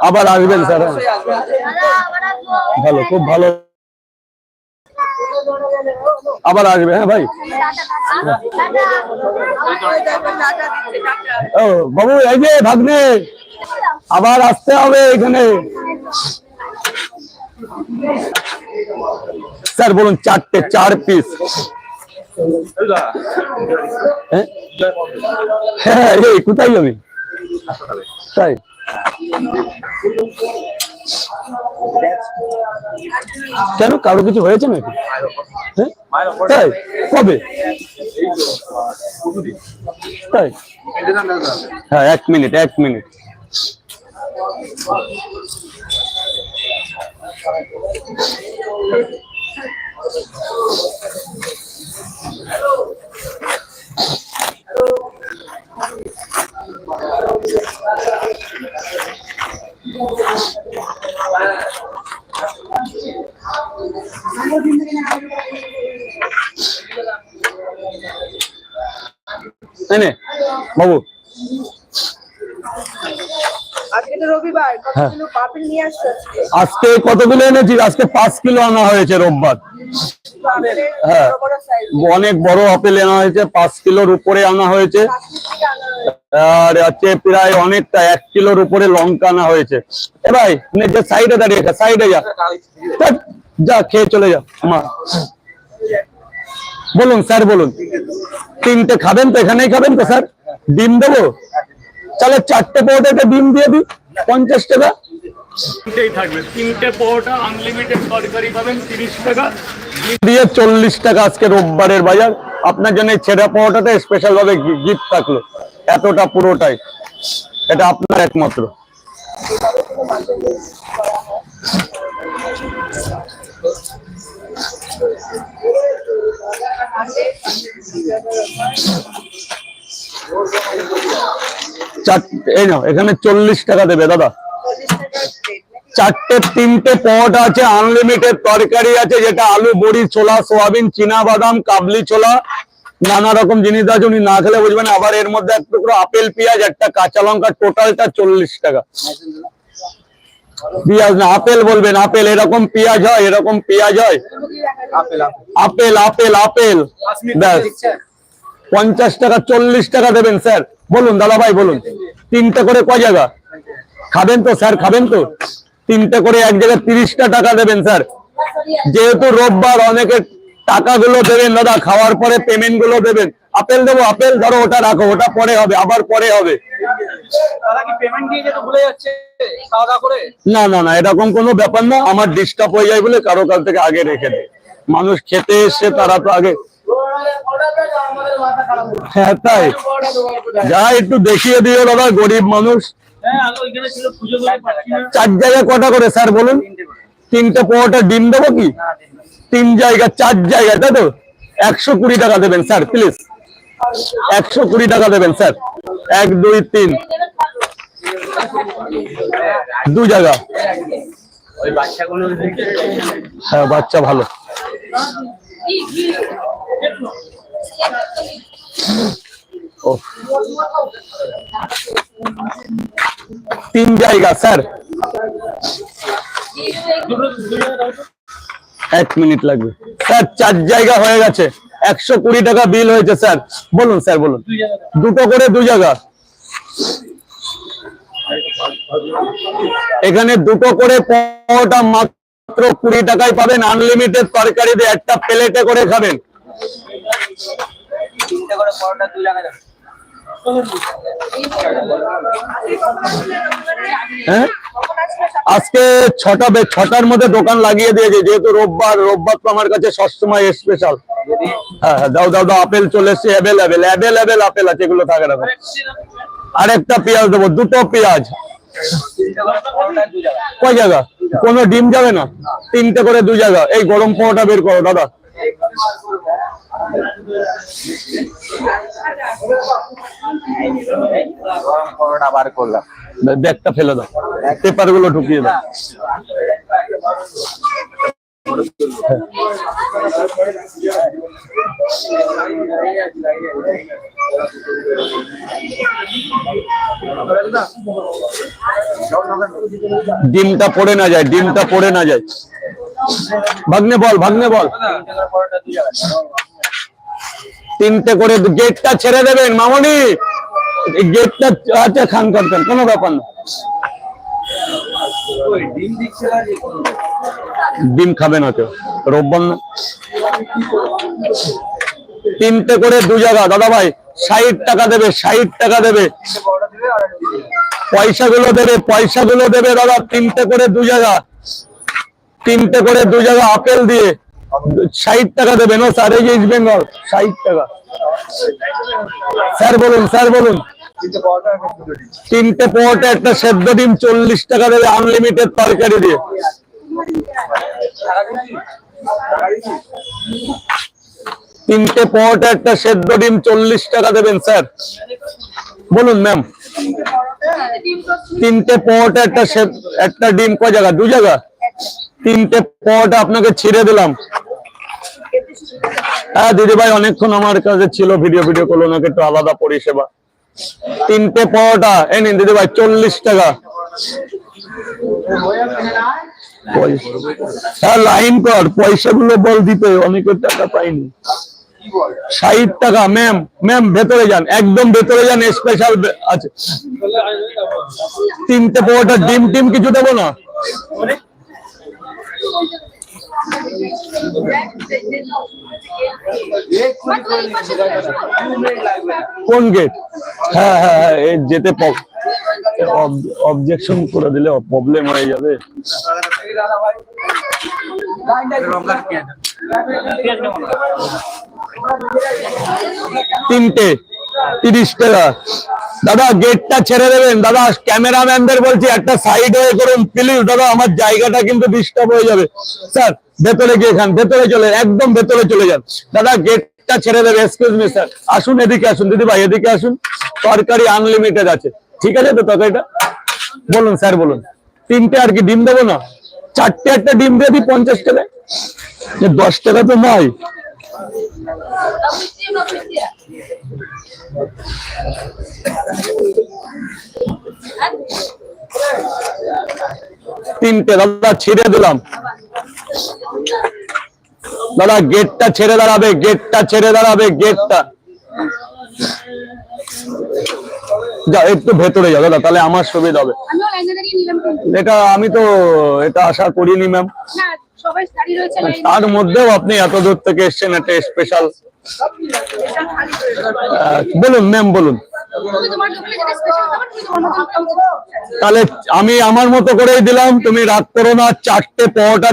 আবার আসবেন, স্যার। হ্যাঁ। ভালো, খুব ভালো। আবার আসবে হ্যাঁ ভাই। ও, বাবু, এই যে ভাগ্নে, আবার আসতে হবে এখানে। স্যার, বলুন, চারটে চার পিস হ্যাঁ এই, কোথায় যাবি? তাই। কেন? কারও কিছু হয়েছে নাকি? হ্যাঁ? তাই? কবে? তাই? হ্যাঁ এক মিনিট এক মিনিট। এই নে, Ini, mau আজকে হ্যাঁ। কতগুলো আজকে? আজকে এনেছি? আজকে পাঁচ কিলো আনা হয়েছে রোববার। হ্যাঁ। অনেক বড় আপেল আনা হয়েছে পাঁচ কিলোর উপরে আনা হয়েছে। আর আছে প্রায় অনেকটা এক কিলোর উপরে লঙ্কা আনা হয়েছে। এ ভাই যে সাইডে দাঁড়িয়ে সাইডে যা। যা খেয়ে চলে যা মা। বলুন স্যার বলুন। তিনটে খাবেন তো? এখানেই খাবেন তো স্যার? ডিম দেবো? তাহলে চারটে পরোটাতে ডিম দিয়ে দিই। পঞ্চাশ টাকা। তিনটেই থাকবে। তিনটে পরোটা আনলিমিটেড তরকারি পাবেন তিরিশ টাকা। দিয়ে চল্লিশ টাকা আজকে রোববারের বাজার। আপনার জন্য ছেঁড়া স্পেশাল ভাবে গিফট থাকল। এতটা পুরোটাই। এটা আপনার একমাত্র। এখানে চল্লিশ টাকা দেবে, দাদা। চারটে, তিনটে পরোটা আছে আনলিমিটেড তরকারি আছে, যেটা আলু, বড়ি, ছোলা, সোয়াবিন চীনা বাদাম কাবলি ছোলা, নানা রকম জিনিস আছে, উনি না খেলে বুঝবেন আবার এর মধ্যে এক টুকরো আপেল, পেঁয়াজ, একটা কাঁচা লঙ্কা টোটালটা চল্লিশ টাকা। পেঁয়াজ না, আপেল বলবেন, আপেল, এরকম পেঁয়াজ হয়, এরকম পেঁয়াজ হয়। Apple apple apple. ব্যাস। পঞ্চাশ টাকা, চল্লিশ টাকা দেবেন, স্যার। বলুন দাদা ভাই বলুন। তিনটে করে ক জায়গা? খাবেন তো স্যার খাবেন তো? তিনটে করে এক জায়গায় তিরিশটা টাকা দেবেন স্যার। যেহেতু রোববার অনেকে টাকাগুলো দেবেন দাদা খাওয়ার পরে পেমেন্টগুলো দেবেন। আপেল দেবো আপেল ধরো ওটা রাখো ওটা পরে হবে আবার পরে হবে। না না না এরকম কোনো ব্যাপার না আমার ডিস্টার্ব হয়ে যায় বলে কারও কাছ থেকে আগে রেখে দেয়। মানুষ খেতে এসছে তারা তো আগে হ্যাঁ তাই। যা একটু দেখিয়ে দিও, দাদা, গরিব মানুষ। চার জায়গায় কটা করে, স্যার, বলুন? তিনটে পরোটা ডিম দেবো কি? তিন জায়গা, চার জায়গায় তাই তো? একশো কুড়ি টাকা দেবেন, স্যার প্লিজ একশো কুড়ি টাকা দেবেন, স্যার। এক, দুই, তিন। দু জায়গা। হ্যাঁ বাচ্চা ভালো। তিন জায়গা স্যার এক মিনিট লাগবে। স্যার চার জায়গা হয়ে গেছে। একশো কুড়ি টাকা বিল হয়েছে স্যার বলুন স্যার বলুন। দুটো করে দু জায়গা। এখানে দুটো করে পরোটা মাত্র কুড়ি টাকায় পাবেন আনলিমিটেড তরকারি দিয়ে একটা প্লেটে করে খাবেন। হ্যাঁ? আজকে ছটা ছটার মধ্যে দোকান লাগিয়ে দিয়েছে যেহেতু রোববার রোববার তো আমার কাছে সবসময় স্পেশাল হ্যাঁ হ্যাঁ দাও দাও দাও আপেল চলে এসছে অ্যাভেলেবেল অ্যাভেলেবেল আপেল আছে এগুলো থাকে রাখো আরেকটা পেঁয়াজ দেবো দুটো পেঁয়াজ। কয় জায়গা? কোনো ডিম যাবে না। তিনটে করে দু জায়গা। এই গরম পোহাটা বের করো দাদা। দেখটা করলাম। ব্যাগটা ফেলে দাও। পেপারগুলো ঢুকিয়ে দাও। ডিমটা পড়ে না যায়, ডিমটা পড়ে না যায়। ভাগ্নে বল ভাগ্নে বল। তিনটে করে গেটটা ছেড়ে দেবেন, মামনি। গেটটা আচ্ছা খান করতেন কোনো ব্যাপার না। ডিম খাবে না কেউ। রোববার না। তিনটে করে দু জায়গা। দাদা ভাই, ষাট টাকা দেবে, ষাট টাকা দেবে। পয়সাগুলো দেবে পয়সাগুলো দেবে দাদা, তিনটে করে দু জায়গা। তিনটে করে দু জায়গা আপেল দিয়ে। ষাট টাকা দেবে, না স্যার এই যে ইস্ট বেঙ্গল ষাট টাকা। স্যার বলুন স্যার বলুন। তিনটে পোয়াটা একটা সেদ্ধ ডিম। চল্লিশ টাকা দেবে আনলিমিটেড তরকারি দিয়ে। তিনটে পোয়াটা একটা সেদ্ধ ডিম, চল্লিশ টাকা দেবেন, স্যার। বলুন ম্যাম তিনটে পোয়াটা একটা একটা ডিম ক জায়গা? দু জায়গা? তিনটে পোয়াটা আপনাকে ছিঁড়ে দিলাম। হ্যাঁ দিদি ভাই অনেকক্ষণ আমার কাছে ছিল ভিডিও ভিডিও করল, ওনাকে একটু আলাদা পরিষেবা। তিনটে পাওয়াটা এই নিন দিদি ভাই, চল্লিশ টাকা। হ্যাঁ লাইন কর, পয়সাগুলো বল দিতে, অনেকের টাকা পাইনি। ষাট টাকা, ম্যাম ম্যাম, ভেতরে যান, একদম ভেতরে যান স্পেশাল আছে। তিনটে পাওয়াটা ডিম টিম কিছু দেবো না? কোন গেট হ্যাঁ হ্যাঁ হ্যাঁ যেতে অবজেকশন করে দিলে প্রবলেম হয়ে যাবে। তিনটে, তিরিশ টাকা। দাদা গেটটা ছেড়ে দেবেন। দাদা ক্যামেরাম্যানদের বলছি, একটা সাইড হয়ে করুন প্লিজ দাদা, আমার জায়গাটা কিন্তু ডিস্টার্ব হয়ে যাবে। স্যার, ভেতরে গিয়ে খান, ভেতরে চলে, একদম ভেতরে চলে যান। দাদা গেটটা ছেড়ে দেবে এক্সকিউজ মি স্যার আসুন, এদিকে আসুন, দিদি ভাই, এদিকে আসুন। তরকারি আনলিমিটেড আছে। ঠিক আছে তো তরকারিটা? বলুন স্যার বলুন। তিনটে আর কি, ডিম দেবো না? চারটে একটা ডিম দিয়ে দিই পঞ্চাশ টাকা এ দশ টাকা তো নয়। তিনটে দাদা ছিঁড়ে দিলাম। দাদা গেটটা ছেড়ে দাঁড়াবে গেটটা ছেড়ে দাঁড়াবে গেটটা যা একটু ভেতরে যাও দাদা তাহলে আমার সুবিধা হবে। এটা আমি তো এটা আশা করিনি ম্যাম তার মধ্যেও আপনি এত দূর থেকে এসছেন একটা স্পেশাল বলুন ম্যাম বলুন। তাহলে আমি আমার মতো করেই দিলাম তুমি রাত করো না চারটে পরোটা